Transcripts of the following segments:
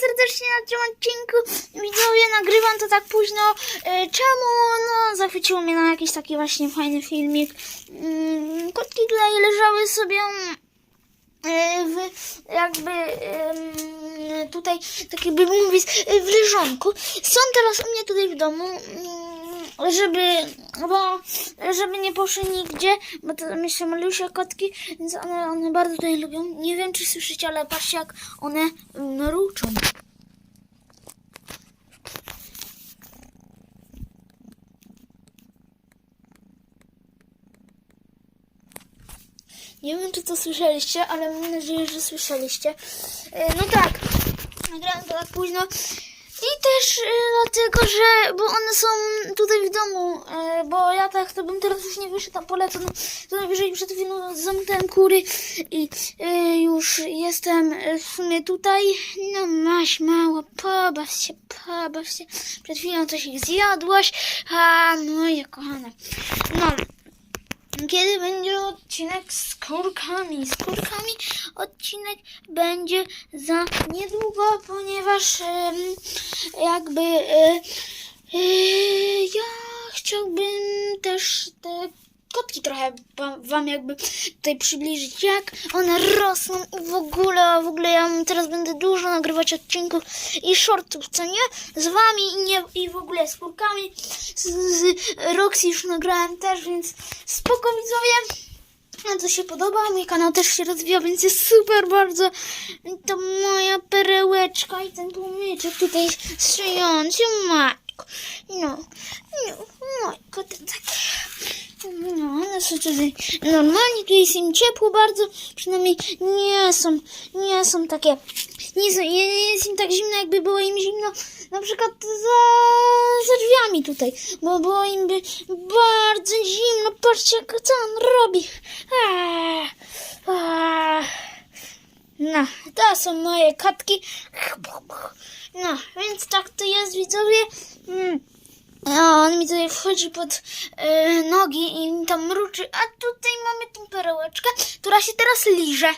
serdecznie na tym odcinku. Widzowie, nagrywam to tak późno. E, Czemu? No, zachwyciło mnie na jakiś taki właśnie fajny filmik. Mm, Kotki tutaj leżały sobie e, w, jakby tutaj, tak jakby mówić, e, w leżonku. Są teraz u mnie tutaj w domu, mm, żeby, bo, żeby nie poszły nigdzie, bo to jeszcze malusie kotki, więc one, one bardzo tutaj lubią. Nie wiem, czy słyszycie, ale patrzcie, jak one mm, ruczą. Nie wiem, czy to słyszeliście, ale mam nadzieję, że słyszeliście. E, No tak, nagrałem to tak późno. Też e, dlatego, że, bo one są tutaj w domu, e, bo ja tak to bym teraz już nie wyszedł na pole, to, to najwyżej przed chwilą zamknąłem kury i e, już jestem e, w sumie tutaj. No masz mało, pobaw się, pobaw się. Przed chwilą coś ich zjadłaś, a moje kochane. No, kiedy będzie odcinek z kurkami? Z kurkami odcinek będzie za niedługo, ponieważ jakby e, e, ja chciałbym też te kotki trochę wam, jakby tutaj przybliżyć, jak one rosną i w ogóle, a w ogóle ja teraz będę dużo nagrywać odcinków i shortów, co nie? Z wami i, nie, i w ogóle z kurkami, z, z Roxy już nagrałem też, więc spoko widzowie. A się podoba, mój kanał też się rozwija, więc jest super bardzo. To moja perełeczka i ten tłumyczek tutaj szyjący, matko. No, no, matko, to takie. No, one są tutaj normalnie, tu jest im ciepło bardzo, przynajmniej nie są, nie są takie, nie, są, nie, jest im tak zimno, jakby było im zimno na przykład za, za drzwiami tutaj, bo było im by bardzo zimno, patrzcie co on robi. Eee, eee. No, to są moje katki. No, więc tak to jest, widzowie. Mm. A on mi tutaj wchodzi pod e, nogi i mi tam mruczy. A tutaj mamy tą perełeczkę, która się teraz liże.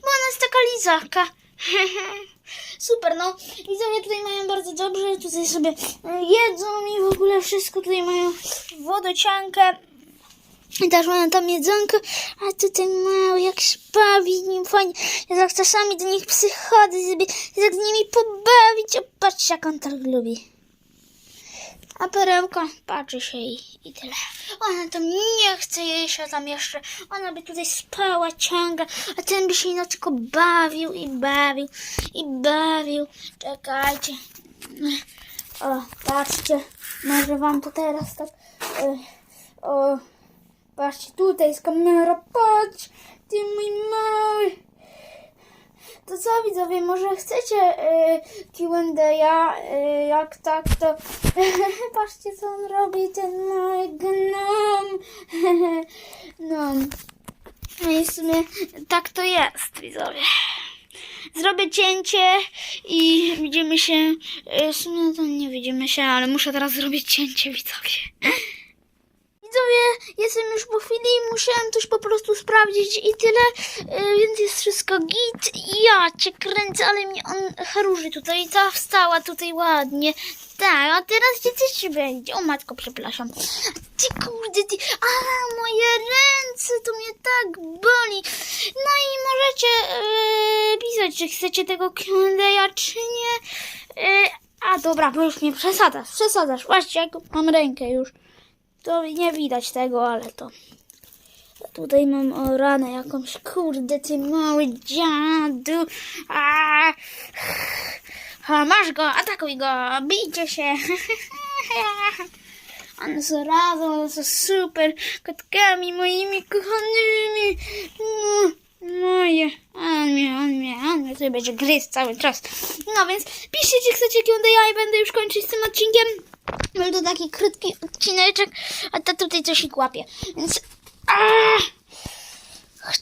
Bo ona jest taka lizaka. Super, no. Widzowie tutaj mają bardzo dobrze. Tutaj sobie e, jedzą i w ogóle wszystko. Tutaj mają wodociankę. Też mają tam jedzonko, a tutaj mały, jak się bawi nim fajnie. Ja tak czasami do nich przychodzę, żeby się z nimi pobawić. O, patrzcie, jak on tak lubi. A perełka patrzy się i, i tyle. Ona tam nie chce jej się tam jeszcze. Ona by tutaj spała ciągle, a ten by się ino tylko bawił i bawił i bawił. Czekajcie. O, patrzcie. Może wam to teraz tak... e, o, patrzcie, tutaj jest kamera. Patrz, ty mój mały. To co widzowie, może chcecie y, Q&A, y, jak tak to patrzcie co on robi, ten mały gnom. no. No i w sumie tak to jest widzowie. Zrobię cięcie i widzimy się, y, w sumie to nie widzimy się, ale muszę teraz zrobić cięcie widzowie. Widzowie, jestem już po chwili, musiałem coś po prostu sprawdzić i tyle, yy, więc jest wszystko git. Ja cię kręcę, ale mnie on charuży tutaj, ta wstała tutaj ładnie. Tak, a teraz gdzie coś będzie? O matko, przepraszam. Ty kurde, ty, a moje ręce, to mnie tak boli. No i możecie yy, pisać, czy chcecie tego Q&A, czy nie. Yy, a dobra, bo już nie przesadzasz, przesadzasz, właśnie jak mam rękę już. To nie widać tego, ale to. Tutaj mam o ranę jakąś. Kurde, ty mały dziadu. A, a masz go, atakuj go, bijcie się. Są razem, one są super kotkami moimi kochanymi. Mm, Moje, on mnie, on mnie, on mnie tutaj będzie gryźć cały czas. No więc piszcie, czy chcecie Q&A i będę już kończyć z tym odcinkiem. Był to taki krótki odcineczek, a to tutaj coś ich łapie. Więc... Ach,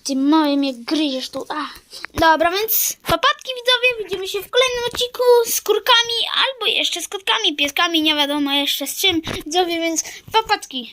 ty moje mnie gryziesz tu. A. Dobra, więc papatki widzowie, widzimy się w kolejnym odcinku z kurkami albo jeszcze z kotkami, pieskami, nie wiadomo jeszcze z czym. Widzowie, więc papatki.